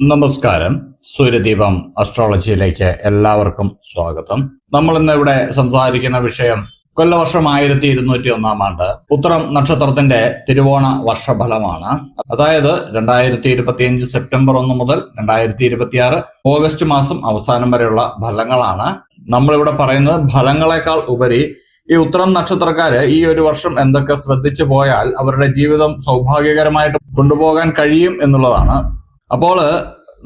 നമസ്കാരം. സൂര്യദീപം അസ്ട്രോളജിയിലേക്ക് എല്ലാവർക്കും സ്വാഗതം. നമ്മൾ ഇന്ന് ഇവിടെ സംസാരിക്കുന്ന വിഷയം കൊല്ലവർഷം ആയിരത്തി ഇരുന്നൂറ്റി ഒന്നാം ആണ്ട് ഉത്തരം നക്ഷത്രത്തിന്റെ തിരുവോണ വർഷഫലമാണ്. അതായത് രണ്ടായിരത്തി ഇരുപത്തിയഞ്ച് സെപ്റ്റംബർ ഒന്ന് മുതൽ രണ്ടായിരത്തി ഇരുപത്തിയാറ് ഓഗസ്റ്റ് മാസം അവസാനം വരെയുള്ള ഫലങ്ങളാണ്. നമ്മളിവിടെ പറയുന്നത് ഫലങ്ങളെക്കാൾ ഉപരി ഈ ഉത്തരം നക്ഷത്രക്കാര് ഈ ഒരു വർഷം എന്തൊക്കെ ശ്രദ്ധിച്ചു പോയാൽ അവരുടെ ജീവിതം സൗഭാഗ്യകരമായിട്ട് കൊണ്ടുപോകാൻ കഴിയും എന്നുള്ളതാണ്. അപ്പോൾ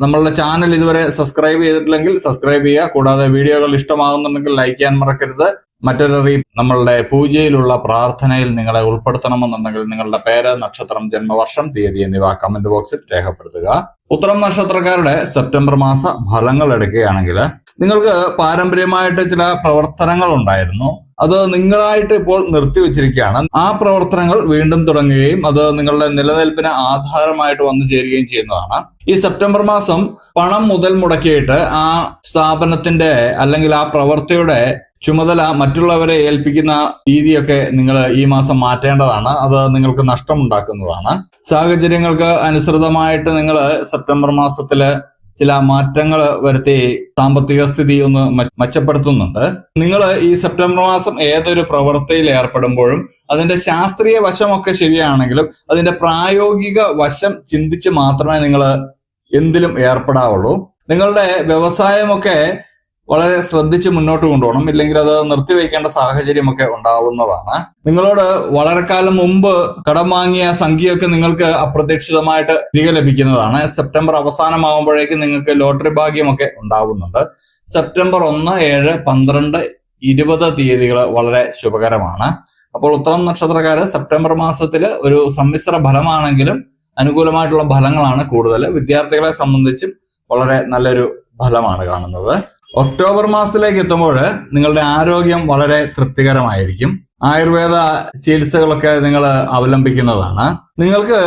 നമ്മളുടെ ചാനൽ ഇതുവരെ സബ്സ്ക്രൈബ് ചെയ്തിട്ടില്ലെങ്കിൽ സബ്സ്ക്രൈബ് ചെയ്യുക. കൂടാതെ വീഡിയോകൾ ഇഷ്ടമാകുന്നുണ്ടെങ്കിൽ ലൈക്ക് ചെയ്യാൻ മറക്കരുത്. മറ്റൊരു അറിയിപ്പ് നമ്മളുടെ പൂജയിലുള്ള പ്രാർത്ഥനയിൽ നിങ്ങളെ ഉൾപ്പെടുത്തണമെന്നുണ്ടെങ്കിൽ നിങ്ങളുടെ പേര് നക്ഷത്രം ജന്മവർഷം തീയതി എന്നിവ കമന്റ് ബോക്സിൽ രേഖപ്പെടുത്തുക. ഉത്തരം നക്ഷത്രക്കാരുടെ സെപ്റ്റംബർ മാസ ഫലങ്ങൾ എടുക്കുകയാണെങ്കിൽ നിങ്ങൾക്ക് പാരമ്പര്യമായിട്ട് ചില പ്രവർത്തനങ്ങൾ ഉണ്ടായിരുന്നു. അത് നിങ്ങളായിട്ട് ഇപ്പോൾ നിർത്തിവെച്ചിരിക്കുകയാണ്. ആ പ്രവർത്തനങ്ങൾ വീണ്ടും തുടങ്ങുകയും അത് നിങ്ങളുടെ നിലനിൽപ്പിന് ആധാരമായിട്ട് വന്നു ചേരുകയും ചെയ്യുന്നതാണ്. ഈ സെപ്റ്റംബർ മാസം പണം മുതൽ മുടക്കിയിട്ട് ആ സ്ഥാപനത്തിന്റെ അല്ലെങ്കിൽ ആ പ്രവൃത്തിയുടെ ചുമതല മറ്റുള്ളവരെ ഏൽപ്പിക്കുന്ന രീതിയൊക്കെ നിങ്ങൾ ഈ മാസം മാറ്റേണ്ടതാണ്. അത് നിങ്ങൾക്ക് നഷ്ടമുണ്ടാക്കുന്നതാണ്. സാഹചര്യങ്ങൾക്ക് അനുസൃതമായിട്ട് നിങ്ങൾ സെപ്റ്റംബർ മാസത്തിൽ ചില മാറ്റങ്ങൾ വരുത്തി സാമ്പത്തിക സ്ഥിതി ഒന്ന് മെച്ചപ്പെടുത്തുന്നുണ്ട്. നിങ്ങൾ ഈ സെപ്റ്റംബർ മാസം ഏതൊരു പ്രവൃത്തിയിൽ ഏർപ്പെടുമ്പോഴും അതിന്റെ ശാസ്ത്രീയ വശമൊക്കെ ശരിയാണെങ്കിലും അതിന്റെ പ്രായോഗിക വശം ചിന്തിച്ച് മാത്രമേ നിങ്ങൾ എന്തിലും ഏർപ്പെടാവുള്ളൂ. നിങ്ങളുടെ വ്യവസായമൊക്കെ വളരെ ശ്രദ്ധിച്ച് മുന്നോട്ട് കൊണ്ടുപോകണം. ഇല്ലെങ്കിൽ അത് നിർത്തിവെക്കേണ്ട സാഹചര്യമൊക്കെ ഉണ്ടാവുന്നതാണ്. നിങ്ങളോട് വളരെ കാലം മുമ്പ് കടം വാങ്ങിയ സംഖ്യയൊക്കെ നിങ്ങൾക്ക് അപ്രതീക്ഷിതമായിട്ട് തിരികെ ലഭിക്കുന്നതാണ്. സെപ്റ്റംബർ അവസാനമാകുമ്പോഴേക്കും നിങ്ങൾക്ക് ലോട്ടറി ഭാഗ്യമൊക്കെ ഉണ്ടാവുന്നുണ്ട്. സെപ്റ്റംബർ ഒന്ന് ഏഴ് പന്ത്രണ്ട് ഇരുപത് തീയതികൾ വളരെ ശുഭകരമാണ്. അപ്പോൾ ഉത്തരം നക്ഷത്രക്കാര് സെപ്റ്റംബർ മാസത്തിൽ ഒരു സമ്മിശ്ര ഫലമാണെങ്കിലും അനുകൂലമായിട്ടുള്ള ഫലങ്ങളാണ് കൂടുതൽ വിദ്യാർത്ഥികളെ സംബന്ധിച്ചും വളരെ നല്ലൊരു ഫലമാണ് കാണുന്നത്. ഒക്ടോബർ മാസത്തിലേക്ക് എത്തുമ്പോൾ നിങ്ങളുടെ ആരോഗ്യം വളരെ തൃപ്തികരമായിരിക്കും. ആയുർവേദ ചികിത്സകളൊക്കെ നിങ്ങൾ അവലംബിക്കുന്നതാണ്. നിങ്ങൾക്ക്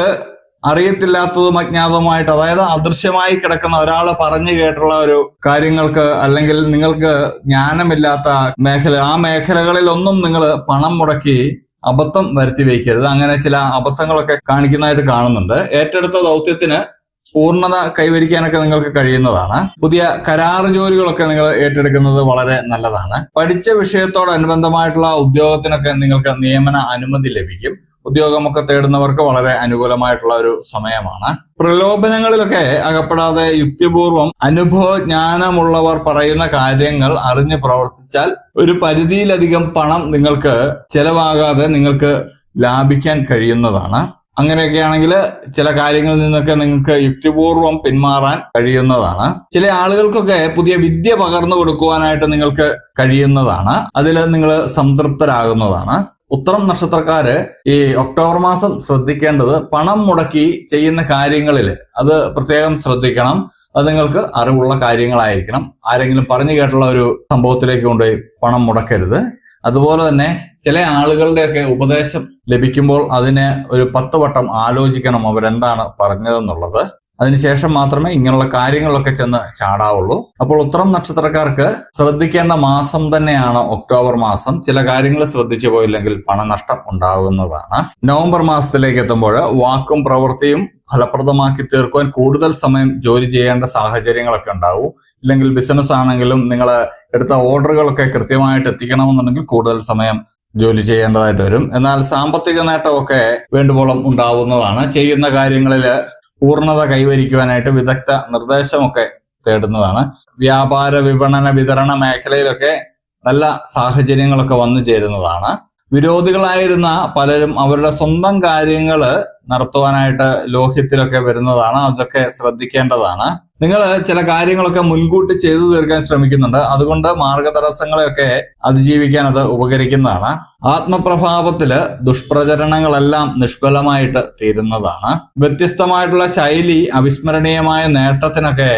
അറിയത്തില്ലാത്തതും അജ്ഞാതവുമായിട്ട് അതായത് അദൃശ്യമായി കിടക്കുന്ന ഒരാൾ പറഞ്ഞു കേട്ടുള്ള ഒരു കാര്യങ്ങൾക്ക് അല്ലെങ്കിൽ നിങ്ങൾക്ക് ജ്ഞാനമില്ലാത്ത മേഖല ആ മേഖലകളിലൊന്നും നിങ്ങൾ പണം മുടക്കി അബദ്ധം വരുത്തി വയ്ക്കരുത്. അങ്ങനെ ചില അബദ്ധങ്ങളൊക്കെ കാണിക്കുന്നതായിട്ട് കാണുന്നുണ്ട്. ഏറ്റെടുത്ത ദൗത്യത്തിന് പൂർണത കൈവരിക്കാനൊക്കെ നിങ്ങൾക്ക് കഴിയുന്നതാണ്. പുതിയ കരാർ ജോലികളൊക്കെ നിങ്ങൾ ഏറ്റെടുക്കുന്നത് വളരെ നല്ലതാണ്. പഠിച്ച വിഷയത്തോടനുബന്ധമായിട്ടുള്ള ഉദ്യോഗത്തിനൊക്കെ നിങ്ങൾക്ക് നിയമന അനുമതി ലഭിക്കും. ഉദ്യോഗമൊക്കെ തേടുന്നവർക്ക് വളരെ അനുകൂലമായിട്ടുള്ള ഒരു സമയമാണ്. പ്രലോഭനങ്ങളിലൊക്കെ അകപ്പെടാതെ യുക്തിപൂർവം അനുഭവജ്ഞാനമുള്ളവർ പറയുന്ന കാര്യങ്ങൾ അറിഞ്ഞു പ്രവർത്തിച്ചാൽ ഒരു പരിധിയിലധികം പണം നിങ്ങൾക്ക് ചെലവാകാതെ നിങ്ങൾക്ക് ലാഭിക്കാൻ കഴിയുന്നതാണ്. അങ്ങനെയൊക്കെ ആണെങ്കിൽ ചില കാര്യങ്ങളിൽ നിന്നൊക്കെ നിങ്ങൾക്ക് യുക്തിപൂർവം പിന്മാറാൻ കഴിയുന്നതാണ്. ചില ആളുകൾക്കൊക്കെ പുതിയ വിദ്യ പകർന്നു കൊടുക്കുവാനായിട്ട് നിങ്ങൾക്ക് കഴിയുന്നതാണ്. അതിൽ നിങ്ങൾ സംതൃപ്തരാകുന്നതാണ്. ഉത്തരം നക്ഷത്രക്കാര് ഈ ഒക്ടോബർ മാസം ശ്രദ്ധിക്കേണ്ടത് പണം മുടക്കി ചെയ്യുന്ന കാര്യങ്ങളിൽ അത് പ്രത്യേകം ശ്രദ്ധിക്കണം. അത് നിങ്ങൾക്ക് അറിവുള്ള കാര്യങ്ങളായിരിക്കണം. ആരെങ്കിലും പറഞ്ഞു കേട്ടുള്ള ഒരു സംഭവത്തിലേക്ക് കൊണ്ടുപോയി പണം മുടക്കരുത്. അതുപോലെ തന്നെ ചില ആളുകളുടെയൊക്കെ ഉപദേശം ലഭിക്കുമ്പോൾ അതിന് ഒരു പത്ത് വട്ടം ആലോചിക്കണം അവരെന്താണ് പറഞ്ഞതെന്നുള്ളത്. അതിനുശേഷം മാത്രമേ ഇങ്ങനെയുള്ള കാര്യങ്ങളൊക്കെ ചെന്ന് ചാടാവുള്ളൂ. അപ്പോൾ ഉത്തരം നക്ഷത്രക്കാർക്ക് ശ്രദ്ധിക്കേണ്ട മാസം തന്നെയാണ് ഒക്ടോബർ മാസം. ചില കാര്യങ്ങൾ ശ്രദ്ധിച്ചു പോയില്ലെങ്കിൽ പണനഷ്ടം ഉണ്ടാകുന്നതാണ്. നവംബർ മാസത്തിലേക്ക് എത്തുമ്പോൾ വാക്കും പ്രവൃത്തിയും ഫലപ്രദമാക്കി തീർക്കുവാൻ കൂടുതൽ സമയം ജോലി ചെയ്യേണ്ട സാഹചര്യങ്ങളൊക്കെ ഉണ്ടാവും. ഇല്ലെങ്കിൽ ബിസിനസ് ആണെങ്കിലും നിങ്ങൾ എടുത്ത ഓർഡറുകളൊക്കെ കൃത്യമായിട്ട് എത്തിക്കണമെന്നുണ്ടെങ്കിൽ കൂടുതൽ സമയം ജോലി ചെയ്യേണ്ടതായിട്ട് വരും. എന്നാൽ സാമ്പത്തിക നേട്ടമൊക്കെ വേണ്ടുവോളം ഉണ്ടാവുന്നതാണ്. ചെയ്യുന്ന കാര്യങ്ങളിൽ പൂർണത കൈവരിക്കുവാനായിട്ട് വിദഗ്ധ നിർദ്ദേശമൊക്കെ തേടുന്നതാണ്. വ്യാപാര വിപണന വിതരണ മേഖലയിലൊക്കെ നല്ല സാഹചര്യങ്ങളൊക്കെ വന്നു ചേരുന്നതാണ്. വിരോധികളായിരുന്ന പലരും അവരുടെ സ്വന്തം കാര്യങ്ങൾ നടത്തുവാനായിട്ട് ലോഹ്യത്തിലൊക്കെ വരുന്നതാണ്. അതൊക്കെ ശ്രദ്ധിക്കേണ്ടതാണ്. നിങ്ങൾ ചില കാര്യങ്ങളൊക്കെ മുൻകൂട്ടി ചെയ്തു തീർക്കാൻ ശ്രമിക്കുന്നുണ്ട്. അതുകൊണ്ട് മാർഗതടസ്സങ്ങളെയൊക്കെ അതിജീവിക്കാൻ അത് ഉപകരിക്കുന്നതാണ്. ആത്മപ്രഭാവത്തിൽ ദുഷ്പ്രചരണങ്ങളെല്ലാം നിഷ്ഫലമായിട്ട് തീരുന്നതാണ്. വ്യത്യസ്തമായിട്ടുള്ള ശൈലി അവിസ്മരണീയമായ നേട്ടത്തിനൊക്കെ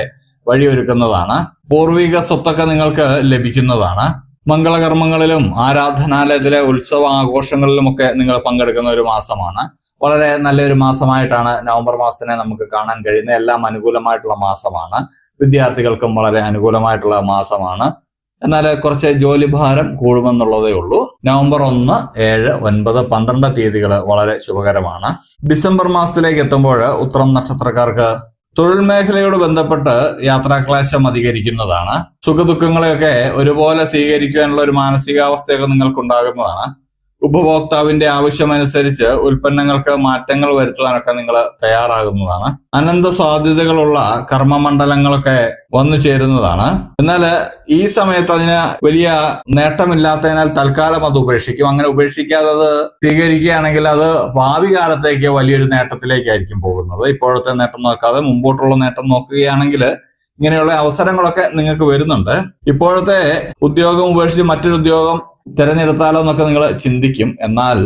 വഴിയൊരുക്കുന്നതാണ്. പൂർവിക സ്വത്തൊക്കെ നിങ്ങൾക്ക് ലഭിക്കുന്നതാണ്. മംഗളകർമ്മങ്ങളിലും ആരാധനാലയത്തിലെ ഉത്സവ ആഘോഷങ്ങളിലുമൊക്കെ നിങ്ങൾ പങ്കെടുക്കുന്ന ഒരു മാസമാണ്. വളരെ നല്ലൊരു മാസമായിട്ടാണ് നവംബർ മാസത്തിനെ നമുക്ക് കാണാൻ കഴിയുന്നത്. എല്ലാം അനുകൂലമായിട്ടുള്ള മാസമാണ്. വിദ്യാർത്ഥികൾക്കും വളരെ അനുകൂലമായിട്ടുള്ള മാസമാണ്. എന്നാൽ കുറച്ച് ജോലിഭാരം കൂടുമെന്നുള്ളതേ ഉള്ളൂ. നവംബർ ഒന്ന് ഏഴ് ഒൻപത് പന്ത്രണ്ട് തീയതികൾ വളരെ ശുഭകരമാണ്. ഡിസംബർ മാസത്തിലേക്ക് എത്തുമ്പോൾ ഉത്തരം നക്ഷത്രക്കാർക്ക് തൊഴിൽ മേഖലയോട് ബന്ധപ്പെട്ട് യാത്രാക്ലേശം അധികരിക്കുന്നതാണ്. സുഖദുഃഖങ്ങളെയൊക്കെ ഒരുപോലെ സ്വീകരിക്കാനുള്ള ഒരു മാനസികാവസ്ഥയൊക്കെ നിങ്ങൾക്ക് നിങ്ങൾക്കുണ്ടാകുന്നതാണ്. ഉപഭോക്താവിന്റെ ആവശ്യമനുസരിച്ച് ഉൽപ്പന്നങ്ങൾക്ക് മാറ്റങ്ങൾ വരുത്തുവാനൊക്കെ നിങ്ങൾ തയ്യാറാകുന്നതാണ്. അനന്ത സാധ്യതകളുള്ള കർമ്മമണ്ഡലങ്ങളൊക്കെ വന്നു ചേരുന്നതാണ്. എന്നാൽ ഈ സമയത്ത് അതിന് വലിയ നേട്ടമില്ലാത്തതിനാൽ തൽക്കാലം അത് ഉപേക്ഷിക്കും. അങ്ങനെ ഉപേക്ഷിക്കാതെ അത് സ്വീകരിക്കുകയാണെങ്കിൽ അത് ഭാവി കാലത്തേക്ക് വലിയൊരു നേട്ടത്തിലേക്കായിരിക്കും പോകുന്നത്. ഇപ്പോഴത്തെ നേട്ടം നോക്കാതെ മുമ്പോട്ടുള്ള നേട്ടം നോക്കുകയാണെങ്കിൽ ഇങ്ങനെയുള്ള അവസരങ്ങളൊക്കെ നിങ്ങൾക്ക് വരുന്നുണ്ട്. ഇപ്പോഴത്തെ ഉദ്യോഗം ഉപേക്ഷിച്ച് മറ്റൊരു ഉദ്യോഗം തിരഞ്ഞെടുത്താലോ എന്നൊക്കെ നിങ്ങൾ ചിന്തിക്കും. എന്നാൽ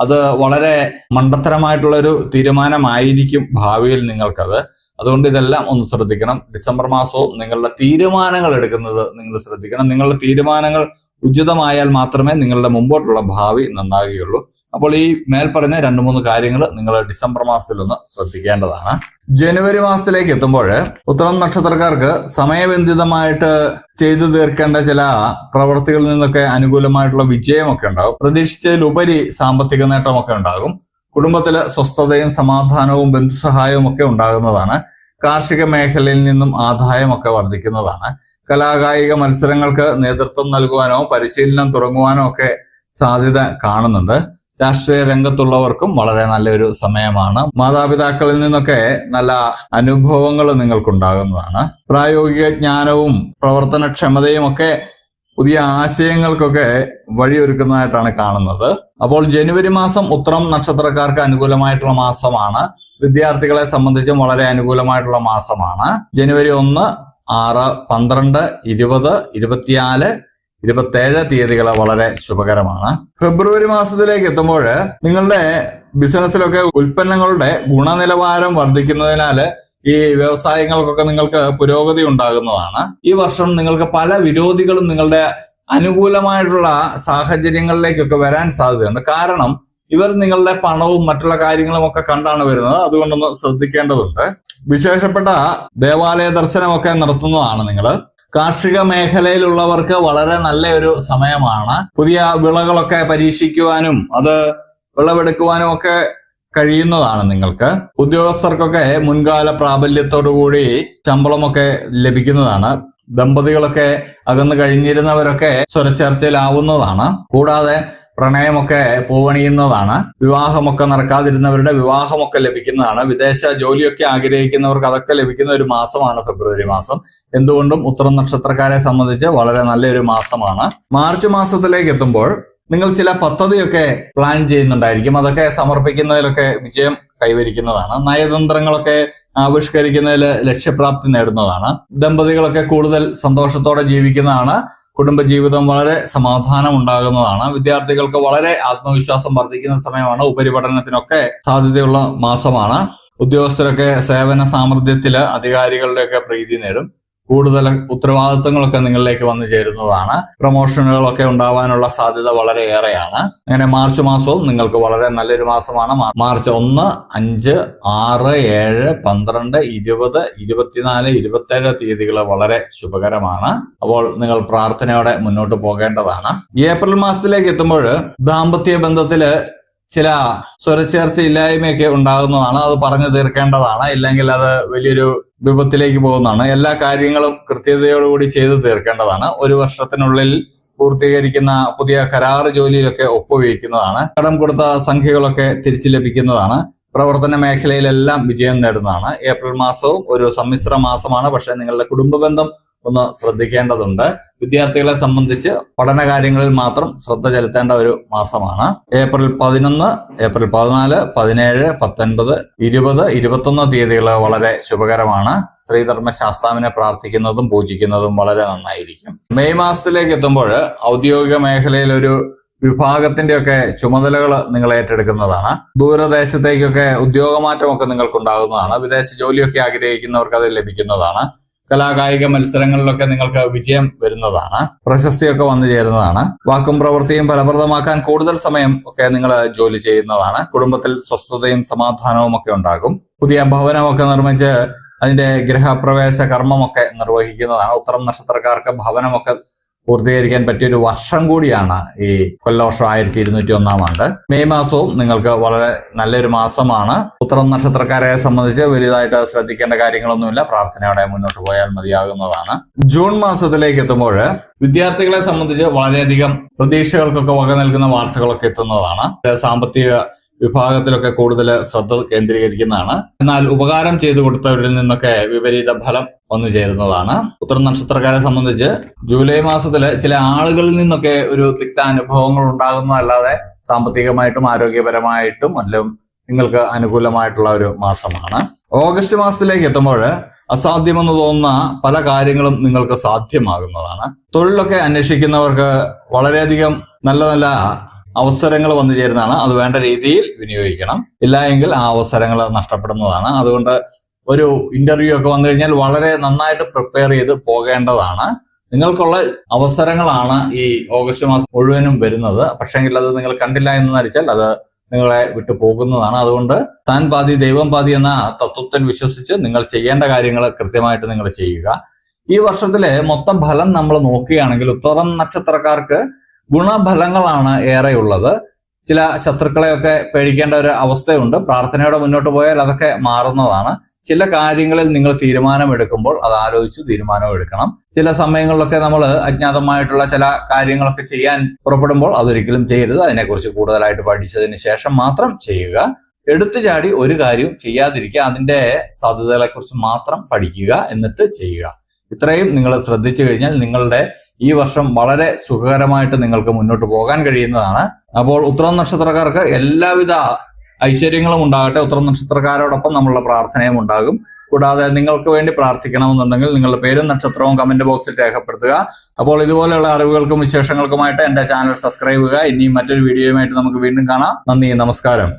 അത് വളരെ മണ്ടത്തരമായിട്ടുള്ള ഒരു തീരുമാനമായിരിക്കും ഭാവിയിൽ നിങ്ങൾക്കത്. അതുകൊണ്ട് ഇതെല്ലാം ഒന്ന് ശ്രദ്ധിക്കണം. ഡിസംബർ മാസവും നിങ്ങളുടെ തീരുമാനങ്ങൾ എടുക്കുന്നത് നിങ്ങൾ ശ്രദ്ധിക്കണം. നിങ്ങളുടെ തീരുമാനങ്ങൾ ഉചിതമായാൽ മാത്രമേ നിങ്ങളുടെ മുമ്പോട്ടുള്ള ഭാവി നന്നാകുകയുള്ളൂ. അപ്പോൾ ഈ മേൽപ്പറഞ്ഞ രണ്ട് മൂന്ന് കാര്യങ്ങൾ നിങ്ങൾ ഡിസംബർ മാസത്തിൽ ഒന്ന് ശ്രദ്ധിക്കേണ്ടതാണ്. ജനുവരി മാസത്തിലേക്ക് എത്തുമ്പോൾ ഉത്തരം നക്ഷത്രക്കാർക്ക് സമയബന്ധിതമായിട്ട് ചെയ്തു തീർക്കേണ്ട ചില പ്രവൃത്തികളിൽ നിന്നൊക്കെ അനുകൂലമായിട്ടുള്ള വിജയമൊക്കെ ഉണ്ടാകും. പ്രതീക്ഷിച്ചതിലുപരി സാമ്പത്തിക നേട്ടമൊക്കെ ഉണ്ടാകും. കുടുംബത്തിലെ സ്വസ്ഥതയും സമാധാനവും ബന്ധുസഹായവും ഒക്കെ ഉണ്ടാകുന്നതാണ്. കാർഷിക മേഖലയിൽ നിന്നും ആദായമൊക്കെ വർദ്ധിക്കുന്നതാണ്. കലാകായിക മത്സരങ്ങൾക്ക് നേതൃത്വം നൽകുവാനോ പരിശീലനം തുടങ്ങുവാനോ ഒക്കെ സാധ്യത കാണുന്നുണ്ട്. രാഷ്ട്രീയ രംഗത്തുള്ളവർക്കും വളരെ നല്ലൊരു സമയമാണ്. മാതാപിതാക്കളിൽ നിന്നൊക്കെ നല്ല അനുഭവങ്ങൾ നിങ്ങൾക്കുണ്ടാകുന്നതാണ്. പ്രായോഗിക ജ്ഞാനവും പ്രവർത്തനക്ഷമതയും ഒക്കെ പുതിയ ആശയങ്ങൾക്കൊക്കെ വഴിയൊരുക്കുന്നതായിട്ടാണ് കാണുന്നത്. അപ്പോൾ ജനുവരി മാസം ഉത്രം നക്ഷത്രക്കാർക്ക് അനുകൂലമായിട്ടുള്ള മാസമാണ്. വിദ്യാർത്ഥികളെ സംബന്ധിച്ചും വളരെ അനുകൂലമായിട്ടുള്ള മാസമാണ്. ജനുവരി ഒന്ന് ആറ് പന്ത്രണ്ട് ഇരുപത് ഇരുപത്തിനാല് ഇരുപത്തേഴ് തീയതികൾ വളരെ ശുഭകരമാണ്. ഫെബ്രുവരി മാസത്തിലേക്ക് എത്തുമ്പോൾ നിങ്ങളുടെ ബിസിനസ്സിലൊക്കെ ഉൽപ്പന്നങ്ങളുടെ ഗുണനിലവാരം വർദ്ധിക്കുന്നതിനാൽ ഈ വ്യവസായങ്ങൾക്കൊക്കെ നിങ്ങൾക്ക് പുരോഗതി ഉണ്ടാകുന്നതാണ്. ഈ വർഷം നിങ്ങൾക്ക് പല വിരോധികളും നിങ്ങളുടെ അനുകൂലമായിട്ടുള്ള സാഹചര്യങ്ങളിലേക്കൊക്കെ വരാൻ സാധ്യതയുണ്ട്. കാരണം ഇവർ നിങ്ങളുടെ പണവും മറ്റുള്ള കാര്യങ്ങളും ഒക്കെ കണ്ടാണ് വരുന്നത്. അതുകൊണ്ടൊന്ന് ശ്രദ്ധിക്കേണ്ടതുണ്ട്. വിശേഷപ്പെട്ട ദേവാലയ ദർശനമൊക്കെ നടത്തുന്നതാണ് നിങ്ങൾ കാർഷിക മേഖലയിലുള്ളവർക്ക് വളരെ നല്ല ഒരു സമയമാണ്. പുതിയ വിളകളൊക്കെ പരീക്ഷിക്കുവാനും അത് വിളവെടുക്കുവാനും ഒക്കെ കഴിയുന്നതാണ് നിങ്ങൾക്ക്. ഉദ്യോഗസ്ഥർക്കൊക്കെ മുൻകാല പ്രാബല്യത്തോടുകൂടി ശമ്പളമൊക്കെ ലഭിക്കുന്നതാണ്. ദമ്പതികളൊക്കെ അകന്ന് കഴിഞ്ഞിരുന്നവരൊക്കെ സ്വരച്ചേർച്ചയിലാവുന്നതാണ്. കൂടാതെ പ്രണയമൊക്കെ പൂവണിയുന്നതാണ് വിവാഹമൊക്കെ നടക്കാതിരുന്നവരുടെ വിവാഹമൊക്കെ ലഭിക്കുന്നതാണ് വിദേശ ജോലിയൊക്കെ ആഗ്രഹിക്കുന്നവർക്ക് അതൊക്കെ ലഭിക്കുന്ന ഒരു മാസമാണ് ഫെബ്രുവരി മാസം. എന്തുകൊണ്ടും ഉത്തരം നക്ഷത്രക്കാരെ സംബന്ധിച്ച് വളരെ നല്ലൊരു മാസമാണ്. മാർച്ച് മാസത്തിലേക്ക് എത്തുമ്പോൾ നിങ്ങൾ ചില പദ്ധതിയൊക്കെ പ്ലാൻ ചെയ്യുന്നുണ്ടായിരിക്കും. അതൊക്കെ സമർപ്പിക്കുന്നതിലൊക്കെ വിജയം കൈവരിക്കുന്നതാണ്. നയതന്ത്രങ്ങളൊക്കെ ആവിഷ്കരിക്കുന്നതിൽ ലക്ഷ്യപ്രാപ്തി നേടുന്നതാണ്. ദമ്പതികളൊക്കെ കൂടുതൽ സന്തോഷത്തോടെ ജീവിക്കുന്നതാണ്. കുടുംബജീവിതം വളരെ സമാധാനം ഉണ്ടാകുന്നതാണ് വിദ്യാർത്ഥികൾക്ക് വളരെ ആത്മവിശ്വാസം വർദ്ധിക്കുന്ന സമയമാണ് ഉപരിപഠനത്തിനൊക്കെ സാധ്യതയുള്ള മാസമാണ്. ഉദ്യോഗസ്ഥരൊക്കെ സേവന സാമർഥ്യത്തിൽ അധികാരികളുടെയൊക്കെ പ്രീതി നേടും കൂടുതൽ ഉത്തരവാദിത്തങ്ങളൊക്കെ നിങ്ങളിലേക്ക് വന്നു ചേരുന്നതാണ്. പ്രൊമോഷനുകളൊക്കെ ഉണ്ടാവാനുള്ള സാധ്യത വളരെ ഏറെയാണ്. അങ്ങനെ മാർച്ച് മാസവും നിങ്ങൾക്ക് വളരെ നല്ലൊരു മാസമാണ്. മാർച്ച് ഒന്ന് അഞ്ച് ആറ് ഏഴ് പന്ത്രണ്ട് ഇരുപത് ഇരുപത്തിനാല് ഇരുപത്തേഴ് തീയതികൾ വളരെ ശുഭകരമാണ്. അപ്പോൾ നിങ്ങൾ പ്രാർത്ഥനയോടെ മുന്നോട്ട് പോകേണ്ടതാണ്. ഏപ്രിൽ മാസത്തിലേക്ക് എത്തുമ്പോൾ ദാമ്പത്യ ബന്ധത്തിൽ ചില സ്വരച്ചേർച്ച ഇല്ലായ്മയൊക്കെ ഉണ്ടാകുന്നതാണ്. അത് പറഞ്ഞു തീർക്കേണ്ടതാണ്. ഇല്ലെങ്കിൽ അത് വലിയൊരു വിപത്തിലേക്ക് പോകുന്നതാണ്. എല്ലാ കാര്യങ്ങളും കൃത്യതയോടുകൂടി ചെയ്തു തീർക്കേണ്ടതാണ്. ഒരു വർഷത്തിനുള്ളിൽ പൂർത്തീകരിക്കുന്ന പുതിയ കരാർ ജോലിയിലൊക്കെ ഒപ്പുവയ്ക്കുന്നതാണ്. കടം കൊടുത്ത സംഖ്യകളൊക്കെ തിരിച്ചു ലഭിക്കുന്നതാണ്. പ്രവർത്തന മേഖലയിലെല്ലാം വിജയം നേടുന്നതാണ്. ഏപ്രിൽ മാസവും ഒരു സമ്മിശ്ര മാസമാണ്. പക്ഷേ നിങ്ങളുടെ കുടുംബ ബന്ധം ഒന്ന് ശ്രദ്ധിക്കേണ്ടതുണ്ട്. വിദ്യാർത്ഥികളെ സംബന്ധിച്ച് പഠന കാര്യങ്ങളിൽ മാത്രം ശ്രദ്ധ ചെലുത്തേണ്ട ഒരു മാസമാണ്. ഏപ്രിൽ പതിനൊന്ന് ഏപ്രിൽ പതിനാല് പതിനേഴ് പത്തൊൻപത് ഇരുപത് ഇരുപത്തൊന്ന് തീയതികൾ വളരെ ശുഭകരമാണ്. ശ്രീധർമ്മ ശാസ്താവിനെ പ്രാർത്ഥിക്കുന്നതും പൂജിക്കുന്നതും വളരെ നന്നായിരിക്കും. മെയ് മാസത്തിലേക്ക് എത്തുമ്പോൾ ഔദ്യോഗിക മേഖലയിൽ ഒരു വിഭാഗത്തിന്റെയൊക്കെ ചുമതലകൾ നിങ്ങൾ ഏറ്റെടുക്കുന്നതാണ്. ദൂരദേശത്തേക്കൊക്കെ ഉദ്യോഗമാറ്റമൊക്കെ നിങ്ങൾക്കുണ്ടാകുന്നതാണ്. വിദേശ ജോലിയൊക്കെ ആഗ്രഹിക്കുന്നവർക്ക് അത് ലഭിക്കുന്നതാണ്. കലാകായിക മത്സരങ്ങളിലൊക്കെ നിങ്ങൾക്ക് വിജയം വരുന്നതാണ്. പ്രശസ്തിയൊക്കെ വന്നു ചേരുന്നതാണ്. വാക്കും പ്രവൃത്തിയും ഫലപ്രദമാക്കാൻ കൂടുതൽ സമയം ഒക്കെ നിങ്ങൾ ജോലി ചെയ്യുന്നതാണ്. കുടുംബത്തിൽ സ്വസ്ഥതയും സമാധാനവും ഒക്കെ ഉണ്ടാകും. പുതിയ ഭവനമൊക്കെ നിർമ്മിച്ച് അതിന്റെ ഗൃഹപ്രവേശ കർമ്മമൊക്കെ നിർവഹിക്കുന്നതാണ്. ഉത്തരം നക്ഷത്രക്കാർക്ക് ഭവനമൊക്കെ പൂർത്തീകരിക്കാൻ പറ്റിയ ഒരു വർഷം കൂടിയാണ് ഈ കൊല്ലവർഷം ആയിരത്തി ഇരുന്നൂറ്റി ഒന്നാം ആണ്ട്. മെയ് മാസവും നിങ്ങൾക്ക് വളരെ നല്ലൊരു മാസമാണ്. ഉത്തരം നക്ഷത്രക്കാരെ സംബന്ധിച്ച് വലുതായിട്ട് ശ്രദ്ധിക്കേണ്ട കാര്യങ്ങളൊന്നുമില്ല. പ്രാർത്ഥനയോടെ മുന്നോട്ട് പോയാൽ മതിയാകുന്നതാണ്. ജൂൺ മാസത്തിലേക്ക് എത്തുമ്പോൾ വിദ്യാർത്ഥികളെ സംബന്ധിച്ച് വളരെയധികം പ്രതീക്ഷകൾക്കൊക്കെ വക നൽകുന്ന വാർത്തകളൊക്കെ എത്തുന്നതാണ്. സാമ്പത്തിക വിഭാഗത്തിലൊക്കെ കൂടുതൽ ശ്രദ്ധ കേന്ദ്രീകരിക്കുന്നതാണ്. എന്നാൽ ഉപകാരം ചെയ്തു കൊടുത്തവരിൽ നിന്നൊക്കെ വിപരീത ഫലം വന്നു ചേരുന്നതാണ്. ഉത്തര നക്ഷത്രക്കാരെ സംബന്ധിച്ച് ജൂലൈ മാസത്തിൽ ചില ആളുകളിൽ നിന്നൊക്കെ ഒരു തിക്ത അനുഭവങ്ങൾ ഉണ്ടാകുന്നതല്ലാതെ സാമ്പത്തികമായിട്ടും ആരോഗ്യപരമായിട്ടും എല്ലാം നിങ്ങൾക്ക് അനുകൂലമായിട്ടുള്ള ഒരു മാസമാണ്. ഓഗസ്റ്റ് മാസത്തിലേക്ക് എത്തുമ്പോൾ അസാധ്യമെന്ന് തോന്നുന്ന പല കാര്യങ്ങളും നിങ്ങൾക്ക് സാധ്യമാകുന്നതാണ്. തൊഴിലൊക്കെ അന്വേഷിക്കുന്നവർക്ക് വളരെയധികം നല്ല നല്ല അവസരങ്ങൾ വന്നു ചേരുന്നതാണ്. അത് വേണ്ട രീതിയിൽ വിനിയോഗിക്കണം. ഇല്ല എങ്കിൽ ആ അവസരങ്ങൾ നഷ്ടപ്പെടുന്നതാണ്. അതുകൊണ്ട് ഒരു ഇന്റർവ്യൂ ഒക്കെ വന്നു കഴിഞ്ഞാൽ വളരെ നന്നായിട്ട് പ്രിപ്പയർ ചെയ്ത് പോകേണ്ടതാണ്. നിങ്ങൾക്കുള്ള അവസരങ്ങളാണ് ഈ ഓഗസ്റ്റ് മാസം മുഴുവനും വരുന്നത്. പക്ഷേങ്കിൽ അത് നിങ്ങൾ കണ്ടില്ല എന്ന് നടിച്ചാൽ അത് നിങ്ങളെ വിട്ടു പോകുന്നതാണ്. അതുകൊണ്ട് താൻ പാതി ദൈവം പാതി എന്ന തത്വത്തിൽ വിശ്വസിച്ച് നിങ്ങൾ ചെയ്യേണ്ട കാര്യങ്ങൾ കൃത്യമായിട്ട് നിങ്ങൾ ചെയ്യുക. ഈ വർഷത്തിലെ മൊത്തം ഫലം നമ്മൾ നോക്കുകയാണെങ്കിൽ ഉത്തരം നക്ഷത്രക്കാർക്ക് ഗുണഫലങ്ങളാണ് ഏറെയുള്ളത്. ചില ശത്രുക്കളെയൊക്കെ പേടിക്കേണ്ട ഒരു അവസ്ഥയുണ്ട്. പ്രാർത്ഥനയോടെ മുന്നോട്ട് പോയാൽ അതൊക്കെ മാറുന്നതാണ്. ചില കാര്യങ്ങളിൽ നിങ്ങൾ തീരുമാനമെടുക്കുമ്പോൾ അത് ആലോചിച്ച് തീരുമാനം എടുക്കണം ചില സമയങ്ങളിലൊക്കെ നമ്മൾ അജ്ഞാതമായിട്ടുള്ള ചില കാര്യങ്ങളൊക്കെ ചെയ്യാൻ പുറപ്പെടുമ്പോൾ അതൊരിക്കലും ചെയ്യരുത്. അതിനെക്കുറിച്ച് കൂടുതലായിട്ട് പഠിച്ചതിന് ശേഷം മാത്രം ചെയ്യുക. എടുത്തു ചാടി ഒരു കാര്യവും ചെയ്യാതിരിക്കുക. അതിന്റെ സാധ്യതകളെക്കുറിച്ച് മാത്രം പഠിക്കുക എന്നിട്ട് ചെയ്യുക. ഇത്രയും നിങ്ങൾ ശ്രദ്ധിച്ചു കഴിഞ്ഞാൽ നിങ്ങളുടെ ഈ വർഷം വളരെ സുഖകരമായിട്ട് നിങ്ങൾക്ക് മുന്നോട്ട് പോകാൻ കഴിയുന്നതാണ്. അപ്പോൾ ഉത്തരം നക്ഷത്രക്കാർക്ക് എല്ലാവിധ ഐശ്വര്യങ്ങളും ഉണ്ടാകട്ടെ. ഉത്തരം നക്ഷത്രക്കാരോടൊപ്പം നമ്മളുടെ പ്രാർത്ഥനയും ഉണ്ടാകും. കൂടാതെ നിങ്ങൾക്ക് വേണ്ടി പ്രാർത്ഥിക്കണമെന്നുണ്ടെങ്കിൽ നിങ്ങളുടെ പേരും നക്ഷത്രവും കമന്റ് ബോക്സിൽ രേഖപ്പെടുത്തുക. അപ്പോൾ ഇതുപോലെയുള്ള അറിവുകൾക്കും വിശേഷങ്ങൾക്കുമായിട്ട് എന്റെ ചാനൽ സബ്സ്ക്രൈബ് ചെയ്യുക. ഇനിയും മറ്റൊരു വീഡിയോയുമായിട്ട് നമുക്ക് വീണ്ടും കാണാം. നന്ദി നമസ്കാരം.